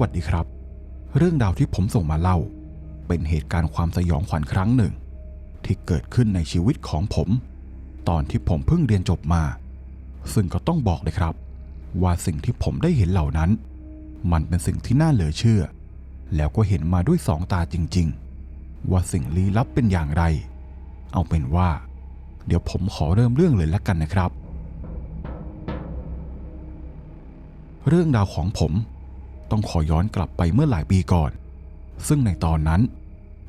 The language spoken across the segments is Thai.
วัสดีครับ เรื่องราวที่ผมส่งมาเล่า เป็นเหตุการณ์ความสยองขวัญครั้งหนึ่ง ที่เกิดขึ้นในชีวิตของผม ตอนที่ผมเพิ่งเรียนจบมา ซึ่งก็ต้องบอกเลยครับ ว่าสิ่งที่ผมได้เห็นเหล่านั้น มันเป็นสิ่งที่น่าเหลือเชื่อ แล้วก็เห็นมาด้วยสองตาจริง ๆ ว่าสิ่งลี้ลับเป็นอย่างไร เอาเป็นว่า เดี๋ยวผมขอเริ่มเรื่องเลยละกันนะครับเรื่องราวของผม ต้องขอย้อนกลับไปเมื่อหลายปีก่อน ซึ่งในตอนนั้น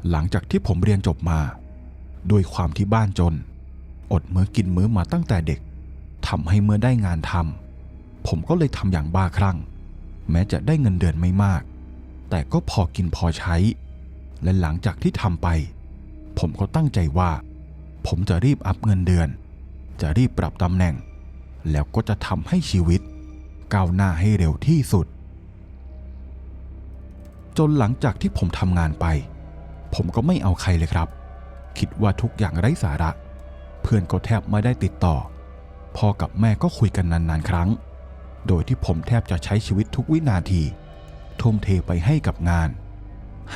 หลังจากที่ผมเรียนจบมา ด้วยความที่บ้านจน อดมื้อกินมื้อมาตั้งแต่เด็กทำให้เมื่อได้งานทำผมก็เลยทำอย่างบ้าคลั่ง แม้จะได้เงินเดือนไม่มาก แต่ก็พอกินพอใช้ และหลังจากที่ทำไป ผมก็ตั้งใจว่า ผมจะรีบอัพเงินเดือน จะรีบปรับตำแหน่ง แล้วก็จะทำให้ชีวิตก้าวหน้าให้เร็วที่สุด จนหลังจากที่ผมทำงานไป ผมก็ไม่เอาใครเลยครับ คิดว่าทุกอย่างไร้สาระ เพื่อนก็แทบไม่ได้ติดต่อ พ่อกับแม่ก็คุยกันนานๆ ครั้ง โดยที่ผมแทบจะใช้ชีวิตทุกวินาที ทุ่มเทไปให้กับงาน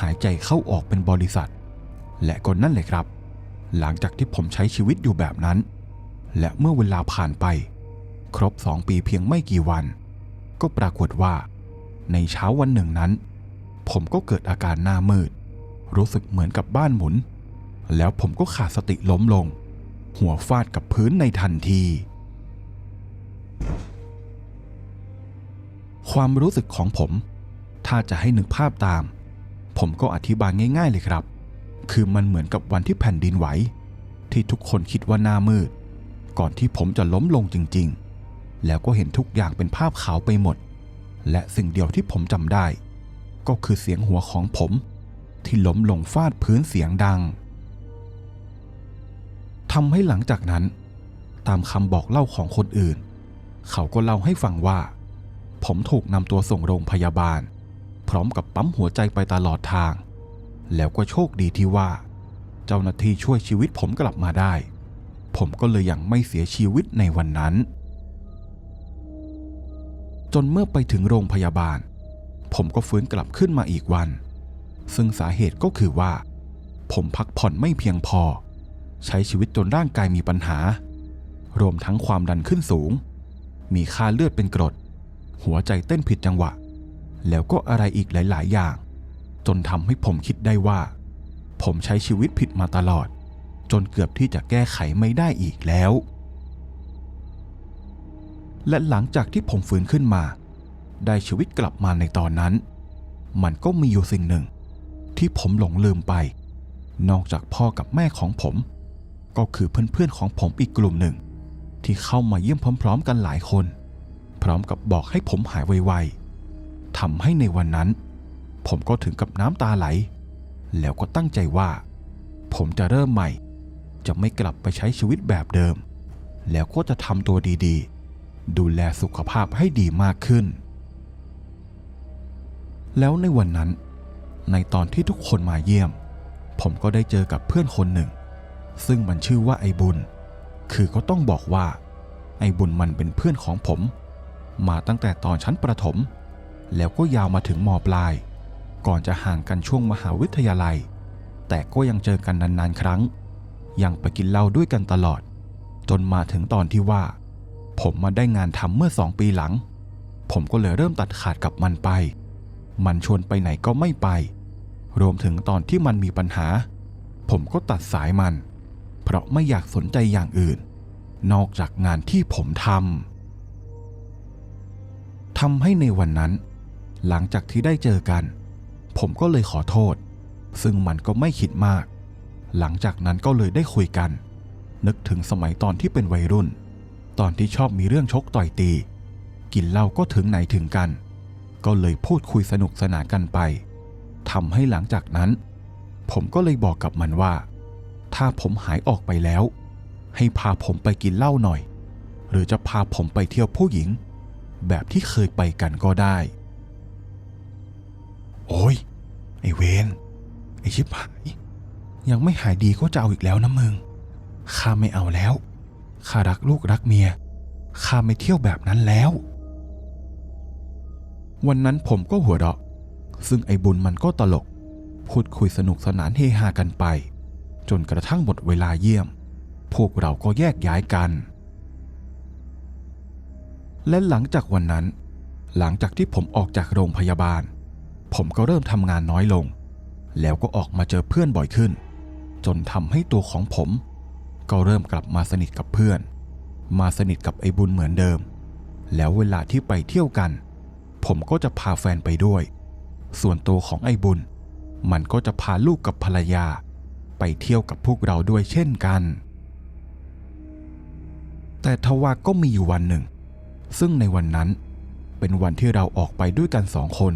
หายใจเข้าออกเป็นบริษัท และก็นั่นเลยครับ หลังจากที่ผมใช้ชีวิตอยู่แบบนั้น และเมื่อเวลาผ่านไป ครบสองปีเพียงไม่กี่วัน ก็ปรากฏว่า ในเช้าวันหนึ่งนั้น ผมก็เกิดอาการหน้ามืด รู้สึกเหมือนกับบ้านหมุน แล้วผมก็ขาดสติล้มลง หัวฟาดกับพื้นในทันที ความรู้สึกของผม ถ้าจะให้นึกภาพตาม ผมก็อธิบายง่ายๆเลยครับ คือมันเหมือนกับวันที่แผ่นดินไหว ที่ทุกคนคิดว่าหน้ามืด ก่อนที่ผมจะล้มลงจริง ๆ แล้วก็เห็นทุกอย่างเป็นภาพขาวไปหมด และสิ่งเดียวที่ผมจำได้ ก็คือเสียงหัวของผม ที่ล้มลงฟาดพื้นเสียงดังทำให้หลังจากนั้น ตามคำบอกเล่าของคนอื่น เขาก็เล่าให้ฟังว่า ผมถูกนำตัวส่งโรงพยาบาล พร้อมกับปั๊มหัวใจไปตลอดทาง แล้วก็โชคดีที่ว่า เจ้าหน้าที่ช่วยชีวิตผมกลับมาได้ ผมก็เลยยังไม่เสียชีวิตในวันนั้น จนเมื่อไปถึงโรงพยาบาล ผมก็ฟื้นกลับขึ้นมาอีกวัน ซึ่งสาเหตุก็คือว่า ผมพักผ่อนไม่เพียงพอ ใช้ชีวิตจนร่างกายมีปัญหา รวมทั้งความดันขึ้นสูง มีค่าเลือดเป็นกรด หัวใจเต้นผิดจังหวะ แล้วก็อะไรอีกหลาย ๆ อย่าง จนทำให้ผมคิดได้ว่า ผมใช้ชีวิตผิดมาตลอด จนเกือบที่จะแก้ไขไม่ได้อีกแล้ว และหลังจากที่ผมฟื้นขึ้นมา ได้ชีวิตกลับมาในตอนนั้น มันก็มีอยู่สิ่งหนึ่ง ที่ผมหลงลืมไป นอกจากพ่อกับแม่ของผม ก็คือเพื่อนๆของผมอีกกลุ่มหนึ่ง ที่เข้ามาเยี่ยมพร้อม ๆ กันหลายคน พร้อมกับบอกให้ผมหายไวๆทำให้ในวันนั้น ผมก็ถึงกับน้ำตาไหล แล้วก็ตั้งใจว่า ผมจะเริ่มใหม่ จะไม่กลับไปใช้ชีวิตแบบเดิม แล้วก็จะทำตัวดีๆ ดูแลสุขภาพให้ดีมากขึ้น แล้วในวันนั้น ในตอนที่ทุกคนมาเยี่ยม ผมก็ได้เจอกับเพื่อนคนหนึ่ง ซึ่งมันชื่อว่าไอ้บุญ คือก็ต้องบอกว่า ไอ้บุญมันเป็นเพื่อนของผม มาตั้งแต่ตอนชั้นประถม แล้วก็ยาวมาถึงมปลาย ก่อนจะห่างกันช่วงมหาวิทยาลัย แต่ก็ยังเจอกันนานๆครั้ง ยังไปกินเหล้าด้วยกันตลอด จนมาถึงตอนที่ว่า ผมมาได้งานทำเมื่อสองปีหลัง ผมก็เลยเริ่มตัดขาดกับมันไป มันชวนไปไหนก็ไม่ไป รวมถึงตอนที่มันมีปัญหา ผมก็ตัดสายมัน เพราะไม่อยากสนใจอย่างอื่น นอกจากงานที่ผมทำทำให้ในวันนั้น หลังจากที่ได้เจอกัน ผมก็เลยขอโทษ ซึ่งมันก็ไม่คิดมาก หลังจากนั้นก็เลยได้คุยกัน นึกถึงสมัยตอนที่เป็นวัยรุ่น ตอนที่ชอบมีเรื่องชกต่อยตี กินเหล้าก็ถึงไหนถึงกัน ก็เลยพูดคุยสนุกสนานกันไปทำให้หลังจากนั้น ผมก็เลยบอกกับมันว่า ถ้าผมหายออกไปแล้ว ให้พาผมไปกินเหล้าหน่อย หรือจะพาผมไปเที่ยวผู้หญิง แบบที่เคยไปกันก็ได้ โอ้ยไอเวนไอชิบหายยังไม่หายดีก็จะเอาอีกแล้วนะมึงข้าไม่เอาแล้วข้ารักลูกรักเมียข้าไม่เที่ยวแบบนั้นแล้ว วันนั้นผมก็หัวเราะ ซึ่งไอ้บุญมันก็ตลก พูดคุยสนุกสนานเฮฮากันไป จนกระทั่งหมดเวลาเยี่ยม พวกเราก็แยกย้ายกัน และหลังจากวันนั้น หลังจากที่ผมออกจากโรงพยาบาล ผมก็เริ่มทำงานน้อยลง แล้วก็ออกมาเจอเพื่อนบ่อยขึ้น จนทำให้ตัวของผม ก็เริ่มกลับมาสนิทกับเพื่อน มาสนิทกับไอ้บุญเหมือนเดิม แล้วเวลาที่ไปเที่ยวกัน ผมก็จะพาแฟนไปด้วย ส่วนตัวของไอ้บุญ มันก็จะพาลูกกับภรรยา ไปเที่ยวกับพวกเราด้วยเช่นกัน แต่ทว่าก็มีอยู่วันหนึ่ง ซึ่งในวันนั้นเป็นวันที่เราออกไปด้วยกันสองคน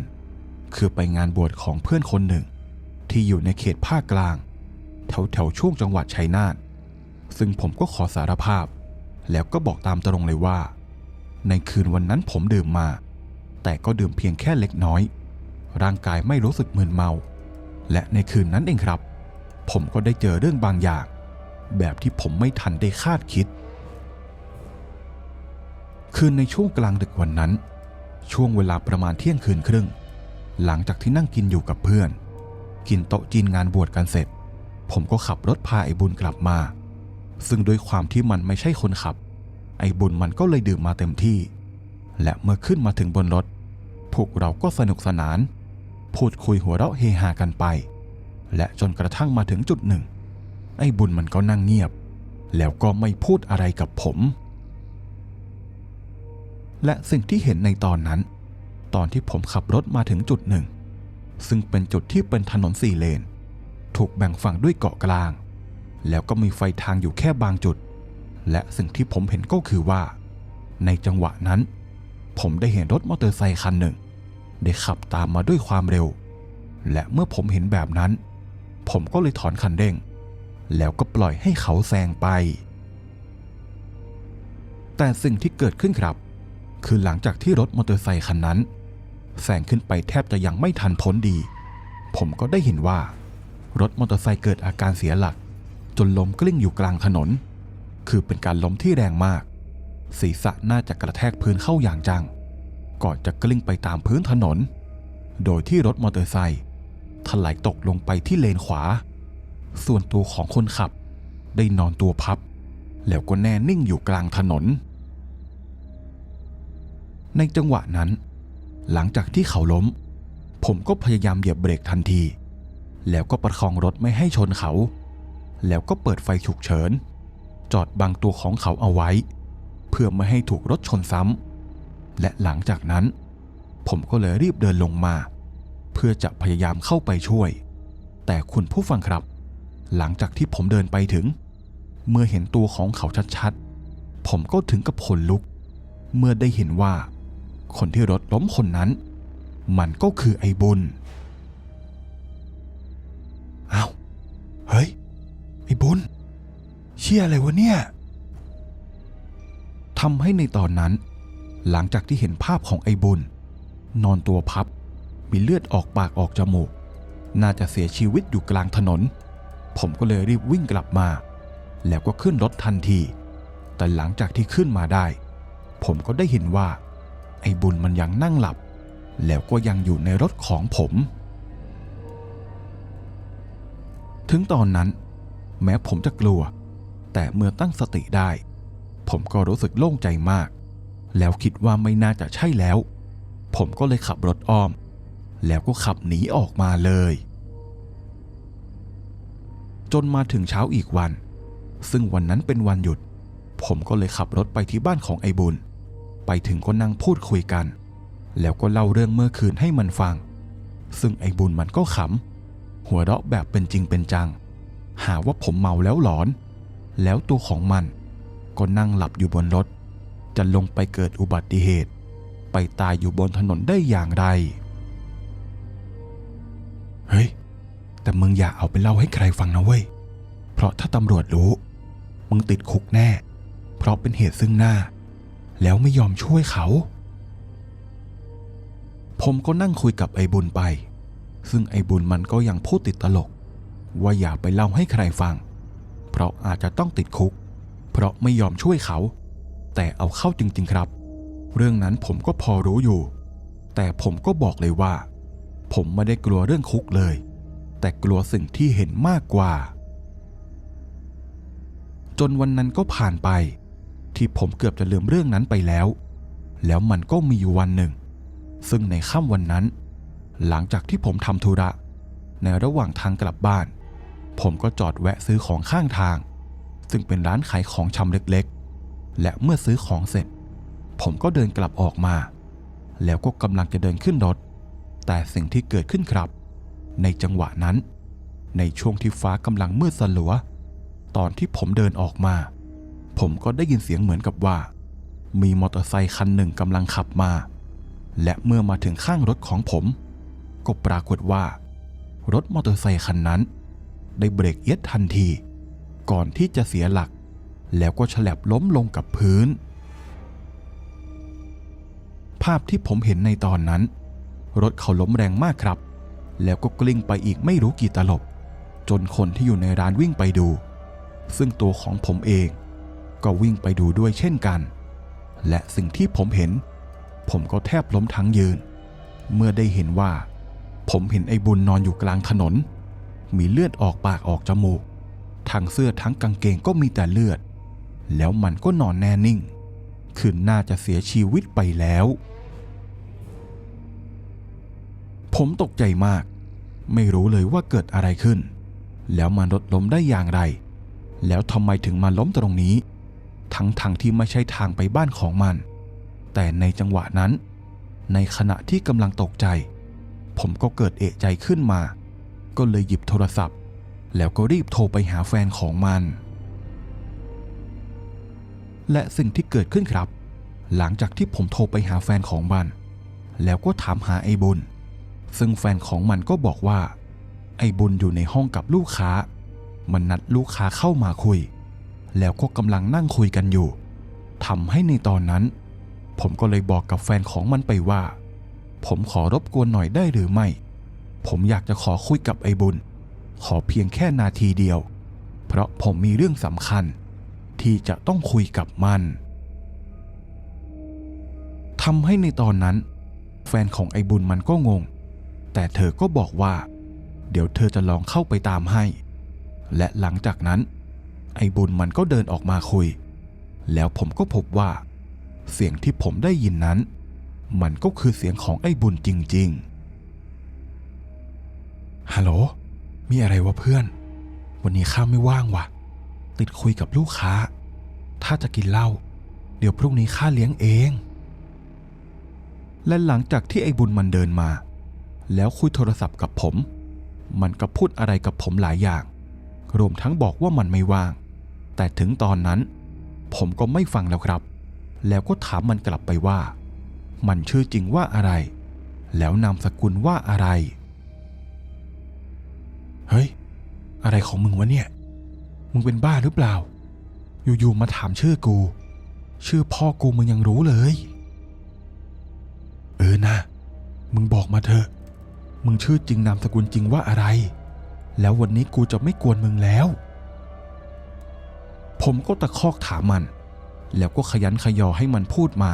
คือไปงานบวชของเพื่อนคนหนึ่ง ที่อยู่ในเขตภาคกลาง แถวแถวช่วงจังหวัดชัยนาทซึ่งผมก็ขอสารภาพ แล้วก็บอกตามตรงเลยว่า ในคืนวันนั้นผมดื่มมา แต่ก็ดื่มเพียงแค่เล็กน้อย ร่างกายไม่รู้สึกมึนเมา และในคืนนั้นเองครับ ผมก็ได้เจอเรื่องบางอย่าง แบบที่ผมไม่ทันได้คาดคิด คืนในช่วงกลางดึกวันนั้น ช่วงเวลาประมาณเที่ยงคืนครึ่ง หลังจากที่นั่งกินอยู่กับเพื่อน กินโต๊ะจีนงานบวชกันเสร็จ ผมก็ขับรถพาไอ้บุญกลับมา ซึ่งด้วยความที่มันไม่ใช่คนขับ ไอ้บุญมันก็เลยดื่มมาเต็มที่ และเมื่อขึ้นมาถึงบนรถ พวกเราก็สนุกสนาน พูดคุยหัวเราะเฮฮากันไป และจนกระทั่งมาถึงจุดหนึ่ง ไอ้บุญมันก็นั่งเงียบ แล้วก็ไม่พูดอะไรกับผม และสิ่งที่เห็นในตอนนั้น ตอนที่ผมขับรถมาถึงจุดหนึ่ง ซึ่งเป็นจุดที่เป็นถนนสี่เลน ถูกแบ่งฝั่งด้วยเกาะกลาง แล้วก็มีไฟทางอยู่แค่บางจุด และสิ่งที่ผมเห็นก็คือว่า ในจังหวะนั้น ผมได้เห็นรถมอเตอร์ไซคันหนึ่ง ได้ขับตามมาด้วยความเร็ว และเมื่อผมเห็นแบบนั้น ผมก็เลยถอนคันเร่ง แล้วก็ปล่อยให้เขาแซงไป แต่สิ่งที่เกิดขึ้นครับ คือหลังจากที่รถมอเตอร์ไซคันนั้นแซงขึ้นไปแทบจะยังไม่ทันพ้นดี ผมก็ได้เห็นว่า รถมอเตอร์ไซค์เกิดอาการเสียหลัก จนล้มกลิ้งอยู่กลางถนน คือเป็นการล้มที่แรงมาก ศีรษะน่าจะกระแทกพื้นเข้าอย่างจัง ก่อนจะกลิ้งไปตามพื้นถนน โดยที่รถมอเตอร์ไซค์ถลายตกลงไปที่เลนขวา ส่วนตัวของคนขับ ได้นอนตัวพับ แล้วก็แน่นิ่งอยู่กลางถนน ในจังหวะนั้น หลังจากที่เขาล้ม ผมก็พยายามเหยียบเบรกทันที แล้วก็ประคองรถไม่ให้ชนเขา แล้วก็เปิดไฟฉุกเฉิน จอดบังตัวของเขาเอาไว้ เพื่อไม่ให้ถูกรถชนซ้ำและหลังจากนั้น ผมก็เลยรีบเดินลงมา เพื่อจะพยายามเข้าไปช่วย แต่คุณผู้ฟังครับ หลังจากที่ผมเดินไปถึง เมื่อเห็นตัวของเขาชัดๆ ผมก็ถึงกับขนลุก เมื่อได้เห็นว่า คนที่รถล้มคนนั้น มันก็คือไอ้บุญอ้าวเฮ้ยไอ้บุญเชี่ยอะไรวะเนี่ย ทำให้ในตอนนั้น หลังจากที่เห็นภาพของไอ้บุญ นอนตัวพับ มีเลือดออกปากออกจมูก น่าจะเสียชีวิตอยู่กลางถนน ผมก็เลยรีบวิ่งกลับมา แล้วก็ขึ้นรถทันที แต่หลังจากที่ขึ้นมาได้ ผมก็ได้เห็นว่า ไอ้บุญมันยังนั่งหลับ แล้วก็ยังอยู่ในรถของผม ถึงตอนนั้น แม้ผมจะกลัว แต่เมื่อตั้งสติได้ ผมก็รู้สึกโล่งใจมาก แล้วคิดว่าไม่น่าจะใช่แล้ว ผมก็เลยขับรถอ้อม แล้วก็ขับหนีออกมาเลย จนมาถึงเช้าอีกวัน ซึ่งวันนั้นเป็นวันหยุด ผมก็เลยขับรถไปที่บ้านของไอ้บุญ ไปถึงก็นั่งพูดคุยกัน แล้วก็เล่าเรื่องเมื่อคืนให้มันฟัง ซึ่งไอ้บุญมันก็ขำ หัวเราะแบบเป็นจริงเป็นจัง หาว่าผมเมาแล้วหลอน แล้วตัวของมัน ก็นั่งหลับอยู่บนรถ จะลงไปเกิดอุบัติเหตุ ไปตายอยู่บนถนนได้อย่างไร เฮ้ย แต่มึงอย่าเอาไปเล่าให้ใครฟังนะเว้ย เพราะถ้าตำรวจรู้ มึงติดคุกแน่ เพราะเป็นเหตุซึ่งหน้า แล้วไม่ยอมช่วยเขา ผมก็นั่งคุยกับไอ้บุญไป ซึ่งไอ้บุญมันก็ยังพูดติดตลก ว่าอย่าไปเล่าให้ใครฟัง เพราะอาจจะต้องติดคุก เพราะไม่ยอมช่วยเขา แต่เอาเข้าจริงๆครับ เรื่องนั้นผมก็พอรู้อยู่ แต่ผมก็บอกเลยว่า ผมไม่ได้กลัวเรื่องคุกเลย แต่กลัวสิ่งที่เห็นมากกว่า จนวันนั้นก็ผ่านไป ที่ผมเกือบจะลืมเรื่องนั้นไปแล้ว แล้วมันก็มีอยู่วันหนึ่ง ซึ่งในค่ำวันนั้น หลังจากที่ผมทำธุระ ในระหว่างทางกลับบ้าน ผมก็จอดแวะซื้อของข้างทาง ซึ่งเป็นร้านขายของชำเล็กๆ และเมื่อซื้อของเสร็จ ผมก็เดินกลับออกมา แล้วก็กำลังจะเดินขึ้นรถ แต่สิ่งที่เกิดขึ้นครับ ในจังหวะนั้น ในช่วงที่ฟ้ากำลังมืดสลัว ตอนที่ผมเดินออกมา ผมก็ได้ยินเสียงเหมือนกับว่า มีมอเตอร์ไซค์คันหนึ่งกำลังขับมา และเมื่อมาถึงข้างรถของผมก็ปรากฏว่า รถมอเตอร์ไซคันนั้น ได้เบรกเอียดทันที ก่อนที่จะเสียหลัก แล้วก็ฉลับล้มลงกับพื้น ภาพที่ผมเห็นในตอนนั้น รถเขาล้มแรงมากครับ แล้วก็กลิ้งไปอีกไม่รู้กี่ตลบ จนคนที่อยู่ในร้านวิ่งไปดู ซึ่งตัวของผมเอง ก็วิ่งไปดูด้วยเช่นกัน และสิ่งที่ผมเห็น ผมก็แทบล้มทั้งยืน เมื่อได้เห็นว่า ผมเห็นไอ้บุญนอนอยู่กลางถนน มีเลือดออกปากออกจมูก ทั้งเสื้อทั้งกางเกงก็มีแต่เลือด แล้วมันก็นอนแน่นิ่ง คือน่าจะเสียชีวิตไปแล้ว ผมตกใจมาก ไม่รู้เลยว่าเกิดอะไรขึ้น แล้วมันรถล้มได้อย่างไร แล้วทำไมถึงมาล้มตรงนี้ ทั้งทางที่ไม่ใช่ทางไปบ้านของมัน แต่ในจังหวะนั้น ในขณะที่กำลังตกใจ ผมก็เกิดเอะใจขึ้นมา ก็เลยหยิบโทรศัพท์ แล้วก็รีบโทรไปหาแฟนของมัน และสิ่งที่เกิดขึ้นครับ หลังจากที่ผมโทรไปหาแฟนของมัน แล้วก็ถามหาไอ้บุญ ซึ่งแฟนของมันก็บอกว่า ไอ้บุญอยู่ในห้องกับลูกค้า มันนัดลูกค้าเข้ามาคุย แล้วก็กำลังนั่งคุยกันอยู่ทำให้ในตอนนั้น ผมก็เลยบอกกับแฟนของมันไปว่า ผมขอรบกวนหน่อยได้หรือไม่ ผมอยากจะขอคุยกับไอ้บุญ ขอเพียงแค่นาทีเดียว เพราะผมมีเรื่องสำคัญ ที่จะต้องคุยกับมันทำให้ในตอนนั้น แฟนของไอ้บุญมันก็งง แต่เธอก็บอกว่า เดี๋ยวเธอจะลองเข้าไปตามให้ และหลังจากนั้น ไอ้บุญมันก็เดินออกมาคุย แล้วผมก็พบว่า เสียงที่ผมได้ยินนั้น มันก็คือเสียงของไอ้บุญจริง ๆ ฮัลโหล มีอะไรวะเพื่อน วันนี้ข้าไม่ว่างวะติดคุยกับลูกค้า ถ้าจะกินเหล้าเดี๋ยวพรุ่งนี้ข้าเลี้ยงเอง และหลังจากที่ไอ้บุญมันเดินมา แล้วคุยโทรศัพท์กับผม มันก็พูดอะไรกับผมหลายอย่าง รวมทั้งบอกว่ามันไม่ว่าง แต่ถึงตอนนั้น ผมก็ไม่ฟังแล้วครับ แล้วก็ถามมันกลับไปว่า มันชื่อจริงว่าอะไร แล้วนามสกุลว่าอะไร เฮ้ย อะไรของมึงวะเนี่ย มึงเป็นบ้าหรือเปล่า อยู่ๆมาถามชื่อกู ชื่อพ่อกูมึงยังรู้เลย เออนะ มึงบอกมาเถอะ มึงชื่อจริงนามสกุลจริงว่าอะไร แล้ววันนี้กูจะไม่กวนมึงแล้ว ผมก็ตะคอกถามมัน แล้วก็ขยันขยอให้มันพูดมา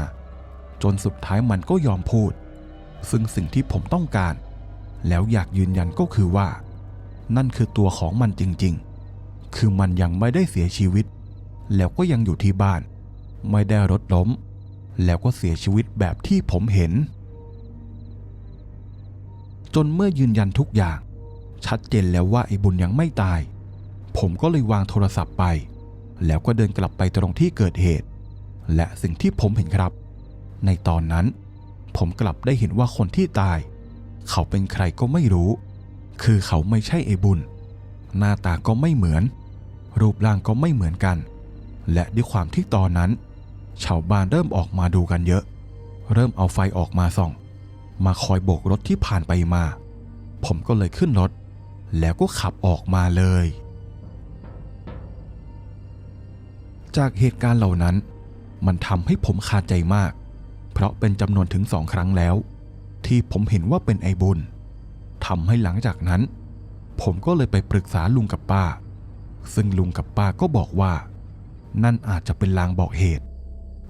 จนสุดท้ายมันก็ยอมพูด ซึ่งสิ่งที่ผมต้องการ แล้วอยากยืนยันก็คือว่า นั่นคือตัวของมันจริงๆ คือมันยังไม่ได้เสียชีวิต แล้วก็ยังอยู่ที่บ้าน ไม่ได้รถล้ม แล้วก็เสียชีวิตแบบที่ผมเห็น จนเมื่อยืนยันทุกอย่าง ชัดเจนแล้วว่าไอ้บุญยังไม่ตาย ผมก็เลยวางโทรศัพท์ไป แล้วก็เดินกลับไปตรงที่เกิดเหตุ และสิ่งที่ผมเห็นครับ ในตอนนั้น ผมกลับได้เห็นว่าคนที่ตาย เขาเป็นใครก็ไม่รู้ คือเขาไม่ใช่ไอบุญ หน้าตาก็ไม่เหมือน รูปร่างก็ไม่เหมือนกัน และด้วยความที่ตอนนั้น ชาวบ้านเริ่มออกมาดูกันเยอะ เริ่มเอาไฟออกมาส่อง มาคอยโบกรถที่ผ่านไปมา ผมก็เลยขึ้นรถ แล้วก็ขับออกมาเลย จากเหตุการณ์เหล่านั้น มันทำให้ผมคาใจมาก เพราะเป็นจำนวนถึงสองครั้งแล้ว ที่ผมเห็นว่าเป็นไอบุญ ทำให้หลังจากนั้น ผมก็เลยไปปรึกษาลุงกับป้า ซึ่งลุงกับป้าก็บอกว่า นั่นอาจจะเป็นลางบอกเหตุ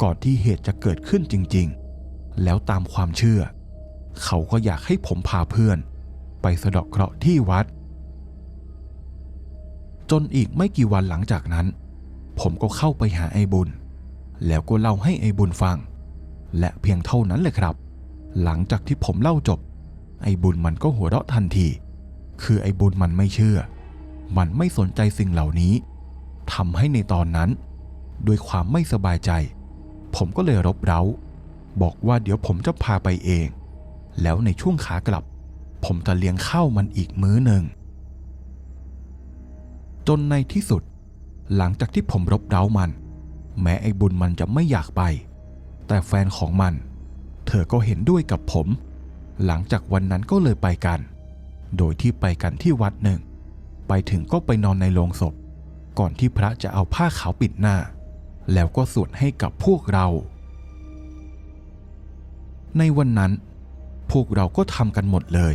ก่อนที่เหตุจะเกิดขึ้นจริงๆ แล้วตามความเชื่อ เขาก็อยากให้ผมพาเพื่อน ไปสะเดาะเคราะห์ที่วัด จนอีกไม่กี่วันหลังจากนั้น ผมก็เข้าไปหาไอ้บุญ แล้วก็เล่าให้ไอ้บุญฟัง และเพียงเท่านั้นเลยครับ หลังจากที่ผมเล่าจบ ไอ้บุญมันก็หัวเราะทันที คือไอ้บุญมันไม่เชื่อ มันไม่สนใจสิ่งเหล่านี้ทำให้ในตอนนั้น ด้วยความไม่สบายใจ ผมก็เลยรบเร้า บอกว่าเดี๋ยวผมจะพาไปเอง แล้วในช่วงขากลับ ผมจะเลี้ยงข้าวมันอีกมื้อหนึ่ง จนในที่สุด หลังจากที่ผมรบเร้ามัน แม้ไอ้บุญมันจะไม่อยากไป แต่แฟนของมัน เธอก็เห็นด้วยกับผม หลังจากวันนั้นก็เลยไปกัน โดยที่ไปกันที่วัดหนึ่ง ไปถึงก็ไปนอนในโรงศพ ก่อนที่พระจะเอาผ้าขาวปิดหน้า แล้วก็สวดให้กับพวกเรา ในวันนั้น พวกเราก็ทำกันหมดเลย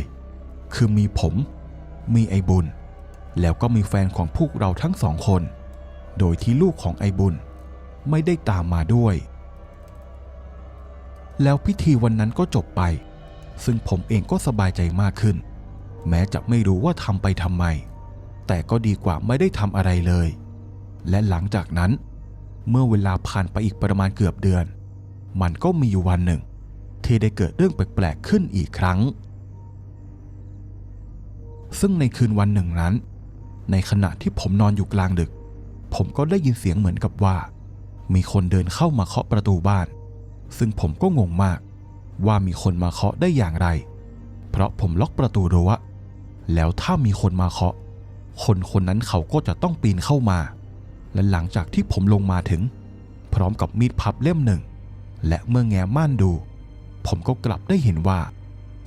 คือมีผม มีไอบุญ แล้วก็มีแฟนของพวกเราทั้งสองคน โดยที่ลูกของไอบุญไม่ได้ตามมาด้วย แล้วพิธีวันนั้นก็จบไป ซึ่งผมเองก็สบายใจมากขึ้น แม้จะไม่รู้ว่าทำไปทำไม แต่ก็ดีกว่าไม่ได้ทำอะไรเลย และหลังจากนั้น เมื่อเวลาผ่านไปอีกประมาณเกือบเดือน มันก็มีอยู่วันหนึ่ง ที่ได้เกิดเรื่องแปลกๆขึ้นอีกครั้ง ซึ่งในคืนวันหนึ่งนั้น ในขณะที่ผมนอนอยู่กลางดึก ผมก็ได้ยินเสียงเหมือนกับว่า มีคนเดินเข้ามาเคาะประตูบ้าน ซึ่งผมก็งงมาก ว่ามีคนมาเคาะได้อย่างไร เพราะผมล็อกประตูรั้วแล้วถ้ามีคนมาเคาะ คนคนนั้นเขาก็จะต้องปีนเข้ามา และหลังจากที่ผมลงมาถึง พร้อมกับมีดพับเล่มหนึ่ง และเมื่อแง้ม่านดู ผมก็กลับได้เห็นว่า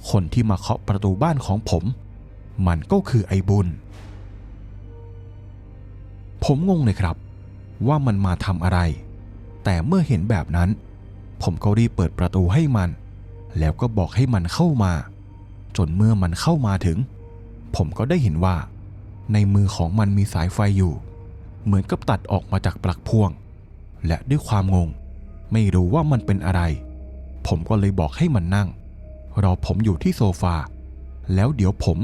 คนที่มาเคาะประตูบ้านของผม มันก็คือไอ้บุญ ผมงงเลยครับ ว่ามันมาทำอะไร แต่เมื่อเห็นแบบนั้น ผมก็รีบเปิดประตูให้มัน แล้วก็บอกให้มันเข้ามา จนเมื่อมันเข้ามาถึง ผมก็ได้เห็นว่า ในมือของมันมีสายไฟอยู่ เหมือนกับตัดออกมาจากปลั๊กพ่วง และด้วยความงง ไม่รู้ว่ามันเป็นอะไร ผมก็เลยบอกให้มันนั่ง รอผมอยู่ที่โซฟา แล้วเดี๋ยวผม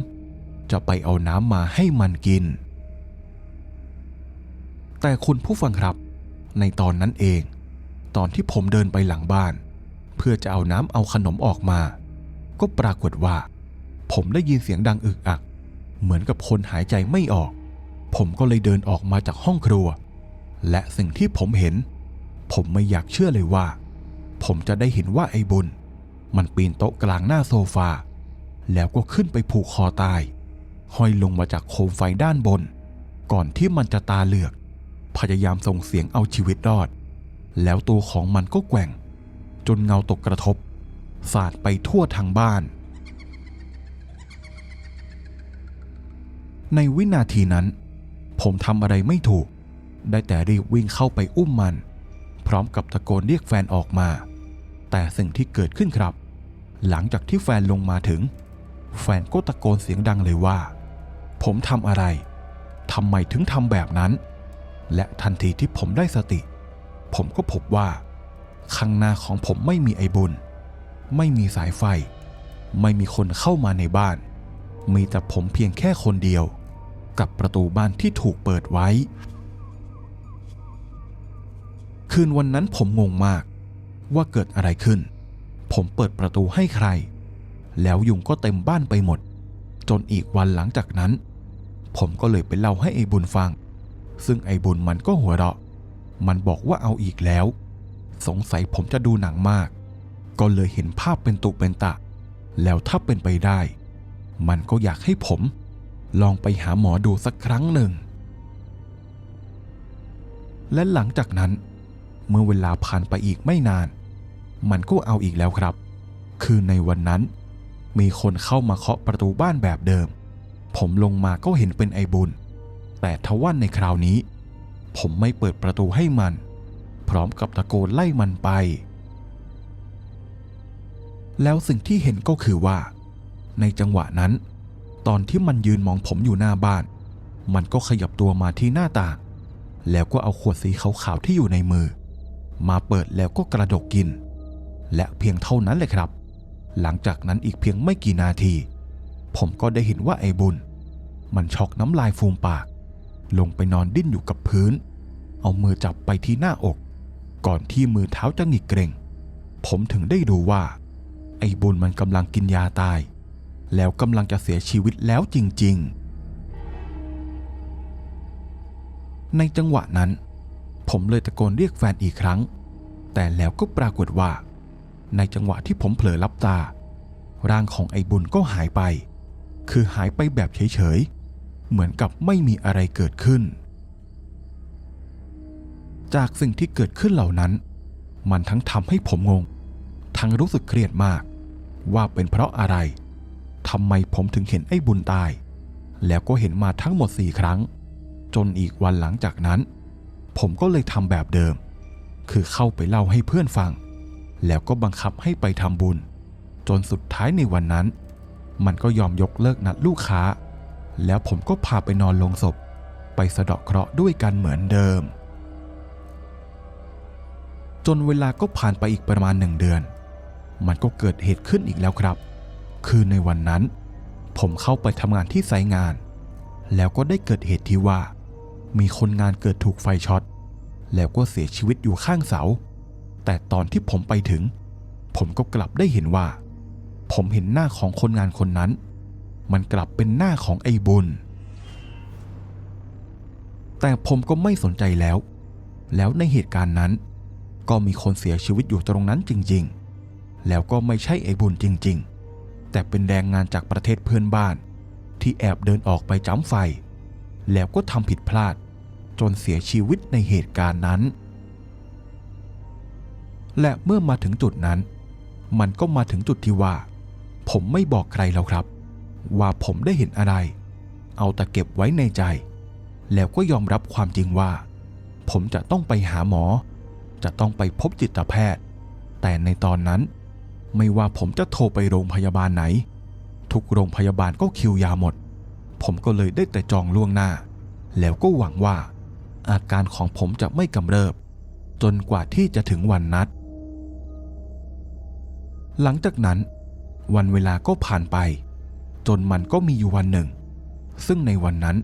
จะไปเอาน้ำมาให้มันกิน แต่คุณผู้ฟังครับ ในตอนนั้นเอง ตอนที่ผมเดินไปหลังบ้าน เพื่อจะเอาน้ำเอาขนมออกมา ก็ปรากฏว่า ผมได้ยินเสียงดังอึกอัก เหมือนกับคนหายใจไม่ออก ผมก็เลยเดินออกมาจากห้องครัว และสิ่งที่ผมเห็น ผมไม่อยากเชื่อเลยว่า ผมจะได้เห็นว่าไอ้บุญ มันปีนโต๊ะกลางหน้าโซฟา แล้วก็ขึ้นไปผูกคอตาย ห้อยลงมาจากโคมไฟด้านบน ก่อนที่มันจะตาเหลือก พยายามส่งเสียงเอาชีวิตรอด แล้วตัวของมันก็แกว่ง จนเงาตกกระทบ สาดไปทั่วทางบ้าน ในวินาทีนั้น ผมทำอะไรไม่ถูก ได้แต่รีบวิ่งเข้าไปอุ้มมัน พร้อมกับตะโกนเรียกแฟนออกมา แต่สิ่งที่เกิดขึ้นครับ หลังจากที่แฟนลงมาถึง แฟนก็ตะโกนเสียงดังเลยว่า ผมทำอะไรทำไมถึงทำแบบนั้น และทันทีที่ผมได้สติ ผมก็พบว่า ข้างหน้าของผมไม่มีไอบุญ ไม่มีสายไฟ ไม่มีคนเข้ามาในบ้าน มีแต่ผมเพียงแค่คนเดียว กับประตูบ้านที่ถูกเปิดไว้ คืนวันนั้นผมงงมากว่าเกิดอะไรขึ้น ผมเปิดประตูให้ใคร แล้วยุงก็เต็มบ้านไปหมด จนอีกวันหลังจากนั้น ผมก็เลยไปเล่าให้ไอ้บุญฟัง ซึ่งไอ้บุญมันก็หัวเราะ มันบอกว่าเอาอีกแล้ว สงสัยผมจะดูหนังมาก ก็เลยเห็นภาพเป็นตุเป็นตะ แล้วถ้าเป็นไปได้ มันก็อยากให้ผม ลองไปหาหมอดูสักครั้งหนึ่ง และหลังจากนั้น เมื่อเวลาผ่านไปอีกไม่นาน มันก็เอาอีกแล้วครับ คือในวันนั้น มีคนเข้ามาเคาะประตูบ้านแบบเดิม ผมลงมาก็เห็นเป็นไอบุญ แต่ทว่าในคราวนี้ ผมไม่เปิดประตูให้มัน พร้อมกับตะโกนไล่มันไป แล้วสิ่งที่เห็นก็คือว่า ในจังหวะนั้น ตอนที่มันยืนมองผมอยู่หน้าบ้าน มันก็ขยับตัวมาที่หน้าต่างแล้วก็เอาขวดสีขาวๆที่อยู่ในมือ มาเปิดแล้วก็กระดกกิน และเพียงเท่านั้นเลยครับ หลังจากนั้นอีกเพียงไม่กี่นาที ผมก็ได้เห็นว่าไอ้บุญ มันช็อกน้ำลายฟูมปาก ลงไปนอนดิ้นอยู่กับพื้น เอามือจับไปที่หน้าอก ก่อนที่มือเท้าจะหงิกเกรงผมถึงได้รู้ว่า ไอ้บุญมันกำลังกินยาตาย แล้วกำลังจะเสียชีวิตแล้วจริง ๆ ในจังหวะนั้น ผมเลยตะโกนเรียกแฟนอีกครั้ง แต่แล้วก็ปรากฏว่า ในจังหวะที่ผมเผลอลับตา ร่างของไอ้บุญก็หายไป คือหายไปแบบเฉย ๆ เหมือนกับไม่มีอะไรเกิดขึ้น จากสิ่งที่เกิดขึ้นเหล่านั้น มันทั้งทำให้ผมงง ทั้งรู้สึกเครียดมาก ว่าเป็นเพราะอะไรทำไมผมถึงเห็นไอ้บุญตาย แล้วก็เห็นมาทั้งหมดสี่ครั้ง จนอีกวันหลังจากนั้น ผมก็เลยทำแบบเดิม คือเข้าไปเล่าให้เพื่อนฟัง แล้วก็บังคับให้ไปทำบุญ จนสุดท้ายในวันนั้น มันก็ยอมยกเลิกนัดลูกค้า แล้วผมก็พาไปนอนลงศพ ไปสะเดาะเคราะห์ด้วยกันเหมือนเดิม จนเวลาก็ผ่านไปอีกประมาณหนึ่งเดือน มันก็เกิดเหตุขึ้นอีกแล้วครับ คือในวันนั้น ผมเข้าไปทำงานที่ไซต์งาน แล้วก็ได้เกิดเหตุที่ว่า มีคนงานเกิดถูกไฟช็อต แล้วก็เสียชีวิตอยู่ข้างเสา แต่ตอนที่ผมไปถึง ผมก็กลับได้เห็นว่า ผมเห็นหน้าของคนงานคนนั้น มันกลับเป็นหน้าของไอ้บุญ แต่ผมก็ไม่สนใจแล้ว แล้วในเหตุการณ์นั้น ก็มีคนเสียชีวิตอยู่ตรงนั้นจริงๆ แล้วก็ไม่ใช่ไอ้บุญจริงๆ แต่เป็นแรงงานจากประเทศเพื่อนบ้าน ที่แอบเดินออกไปจ้ำไฟ แล้วก็ทำผิดพลาด จนเสียชีวิตในเหตุการณ์นั้น และเมื่อมาถึงจุดนั้น มันก็มาถึงจุดที่ว่า ผมไม่บอกใครแล้วครับ ว่าผมได้เห็นอะไร เอาแต่เก็บไว้ในใจ แล้วก็ยอมรับความจริงว่า ผมจะต้องไปหาหมอ จะต้องไปพบจิตแพทย์ แต่ในตอนนั้น ไม่ว่าผมจะโทรไปโรงพยาบาลไหน ทุกโรงพยาบาลก็คิวยาหมด ผมก็เลยได้แต่จองล่วงหน้า แล้วก็หวังว่า อาการของผมจะไม่กำเริบ จนกว่าที่จะถึงวันนัด หลังจากนั้น วันเวลาก็ผ่านไป จนมันก็มีอยู่วันหนึ่ง ซึ่งในวันนั้น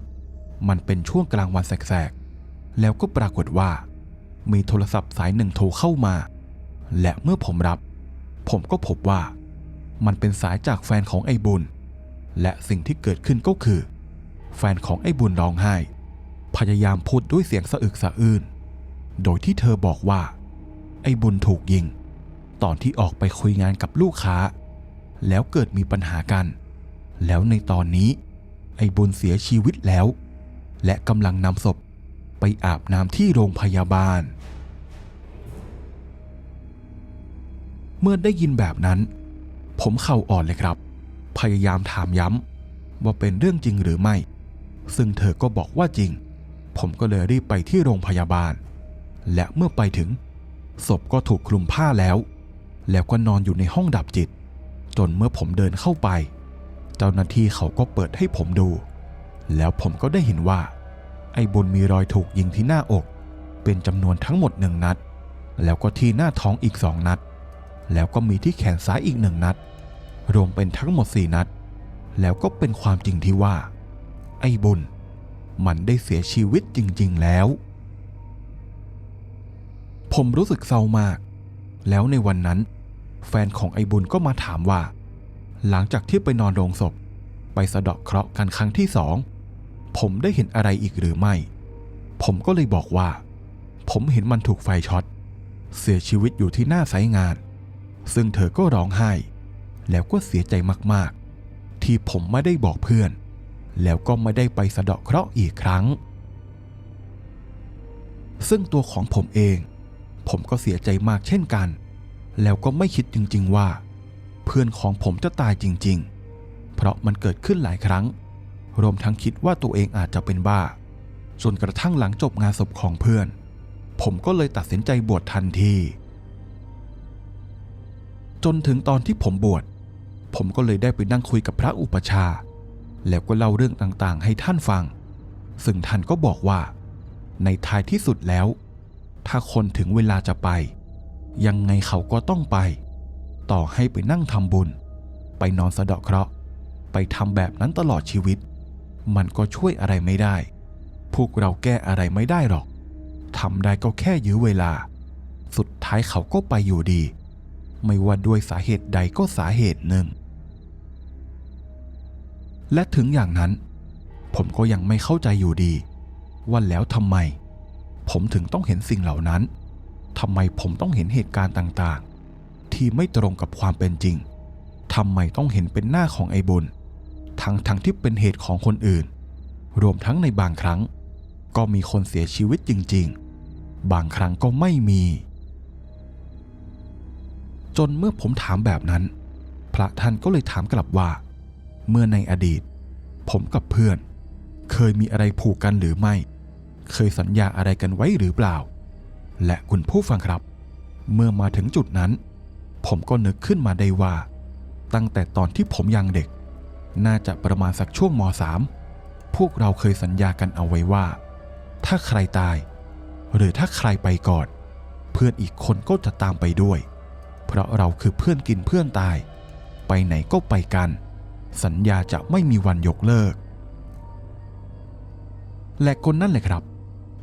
มันเป็นช่วงกลางวันแสกๆ แล้วก็ปรากฏว่า มีโทรศัพท์สายหนึ่งโทรเข้ามา และเมื่อผมรับ ผมก็พบว่า มันเป็นสายจากแฟนของไอ้บุญ และสิ่งที่เกิดขึ้นก็คือ แฟนของไอ้บุญร้องไห้ พยายามพูดด้วยเสียงสะอึกสะอื้นโดยที่เธอบอกว่า ไอ้บุญถูกยิง ตอนที่ออกไปคุยงานกับลูกค้า แล้วเกิดมีปัญหากัน แล้วในตอนนี้ ไอ้บุญเสียชีวิตแล้ว และกำลังนำศพ ไปอาบน้ำที่โรงพยาบาล เมื่อได้ยินแบบนั้น ผมเข่าอ่อนเลยครับ พยายามถามย้ำว่าเป็นเรื่องจริงหรือไม่ ซึ่งเธอก็บอกว่าจริง ผมก็เลยรีบไปที่โรงพยาบาล และเมื่อไปถึง ศพก็ถูกคลุมผ้าแล้ว แล้วก็นอนอยู่ในห้องดับจิต จนเมื่อผมเดินเข้าไป เจ้าหน้าที่เขาก็เปิดให้ผมดู แล้วผมก็ได้เห็นว่า ไอ้บุญมีรอยถูกยิงที่หน้าอก เป็นจำนวนทั้งหมดหนึ่งนัด แล้วก็ที่หน้าท้องอีกสองนัด แล้วก็มีที่แขนซ้ายอีกหนึ่งนัด รวมเป็นทั้งหมดสี่นัด แล้วก็เป็นความจริงที่ว่า ไอ้บุญ มันได้เสียชีวิตจริง ๆ แล้ว ผมรู้สึกเศร้ามาก แล้วในวันนั้น แฟนของไอ้บุญก็มาถามว่า หลังจากที่ไปนอนโรงศพ ไปสะเดาะเคราะห์กันครั้งที่สอง ผมได้เห็นอะไรอีกหรือไม่ ผมก็เลยบอกว่า ผมเห็นมันถูกไฟช็อต เสียชีวิตอยู่ที่หน้าไซงาน ซึ่งเธอก็ร้องไห้ แล้วก็เสียใจมากๆ ที่ผมไม่ได้บอกเพื่อน แล้วก็ไม่ได้ไปสะเดาะเคราะห์อีกครั้ง ซึ่งตัวของผมเอง ผมก็เสียใจมากเช่นกัน แล้วก็ไม่คิดจริง ๆว่า เพื่อนของผมจะตายจริง ๆ เพราะมันเกิดขึ้นหลายครั้ง รวมทั้งคิดว่าตัวเองอาจจะเป็นบ้าจนกระทั่งหลังจบงานศพของเพื่อน ผมก็เลยตัดสินใจบวชทันที จนถึงตอนที่ผมบวช ผมก็เลยได้ไปนั่งคุยกับพระอุปชา แล้วก็เล่าเรื่องต่างๆ ให้ท่านฟัง ซึ่งท่านก็บอกว่า ในท้ายที่สุดแล้ว ถ้าคนถึงเวลาจะไป ยังไงเขาก็ต้องไป ต่อให้ไปนั่งทำบุญ ไปนอนสะเดาะเคราะห์ ไปทำแบบนั้นตลอดชีวิต มันก็ช่วยอะไรไม่ได้ พวกเราแก้อะไรไม่ได้หรอกทำได้ก็แค่ยื้อเวลา สุดท้ายเขาก็ไปอยู่ดี ไม่ว่าด้วยสาเหตุใดก็สาเหตุหนึ่ง และถึงอย่างนั้น ผมก็ยังไม่เข้าใจอยู่ดี ว่าแล้วทำไม ผมถึงต้องเห็นสิ่งเหล่านั้นทำไมผมต้องเห็นเหตุการณ์ต่างๆ ที่ไม่ตรงกับความเป็นจริงทำไมต้องเห็นเป็นหน้าของไอ้บุญ ทั้งทั้งที่เป็นเหตุของคนอื่น รวมทั้งในบางครั้ง ก็มีคนเสียชีวิตจริง ๆ บางครั้งก็ไม่มี จนเมื่อผมถามแบบนั้น พระท่านก็เลยถามกลับว่า เมื่อในอดีต ผมกับเพื่อน เคยมีอะไรผูกกันหรือไม่ เคยสัญญาอะไรกันไว้หรือเปล่า และคุณผู้ฟังครับ เมื่อมาถึงจุดนั้น ผมก็นึกขึ้นมาได้ว่า ตั้งแต่ตอนที่ผมยังเด็ก น่าจะประมาณสักช่วงม .3 พวกเราเคยสัญญากันเอาไว้ว่า ถ้าใครตาย หรือถ้าใครไปก่อน เพื่อนอีกคนก็จะตามไปด้วย เพราะเราคือเพื่อนกินเพื่อนตาย ไปไหนก็ไปกัน สัญญาจะไม่มีวันยกเลิก และคนนั่นแหละครับ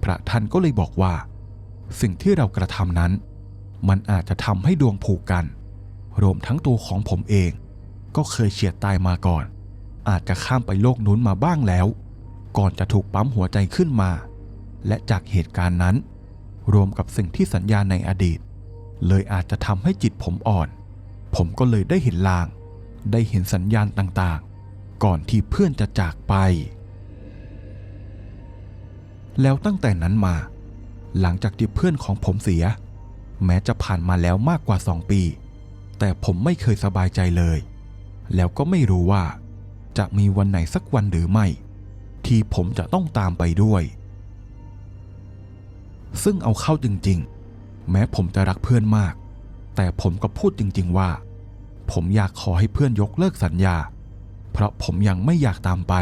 พระท่านก็เลยบอกว่า สิ่งที่เรากระทำนั้น มันอาจจะทำให้ดวงผูกกัน รวมทั้งตัวของผมเองก็เคยเฉียดตายมาก่อน อาจจะข้ามไปโลกนู้นมาบ้างแล้ว ก่อนจะถูกปั๊มหัวใจขึ้นมา และจากเหตุการณ์นั้น รวมกับสิ่งที่สัญญาในอดีต เลยอาจจะทำให้จิตผมอ่อน ผมก็เลยได้เห็นลาง ได้เห็นสัญญาณต่างๆ ก่อนที่เพื่อนจะจากไป แล้วตั้งแต่นั้นมา หลังจากที่เพื่อนของผมเสีย แม้จะผ่านมาแล้วมากกว่าสองปี แต่ผมไม่เคยสบายใจเลย แล้วก็ไม่รู้ว่า จะมีวันไหนสักวันหรือไม่ ที่ผมจะต้องตามไปด้วย ซึ่งเอาเข้าจริงๆ แม้ผมจะรักเพื่อนมาก แต่ผมก็พูดจริงๆว่า ผมอยากขอให้เพื่อนยกเลิกสัญญา เพราะผมยังไม่อยากตามไป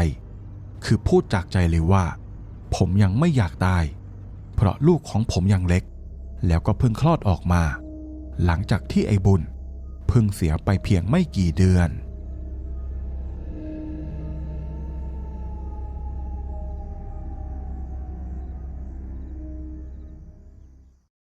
คือพูดจากใจเลยว่า ผมยังไม่อยากตาย เพราะลูกของผมยังเล็ก แล้วก็เพิ่งคลอดออกมา หลังจากที่ไอ้บุญเพิ่งเสียไปเพียงไม่กี่เดือน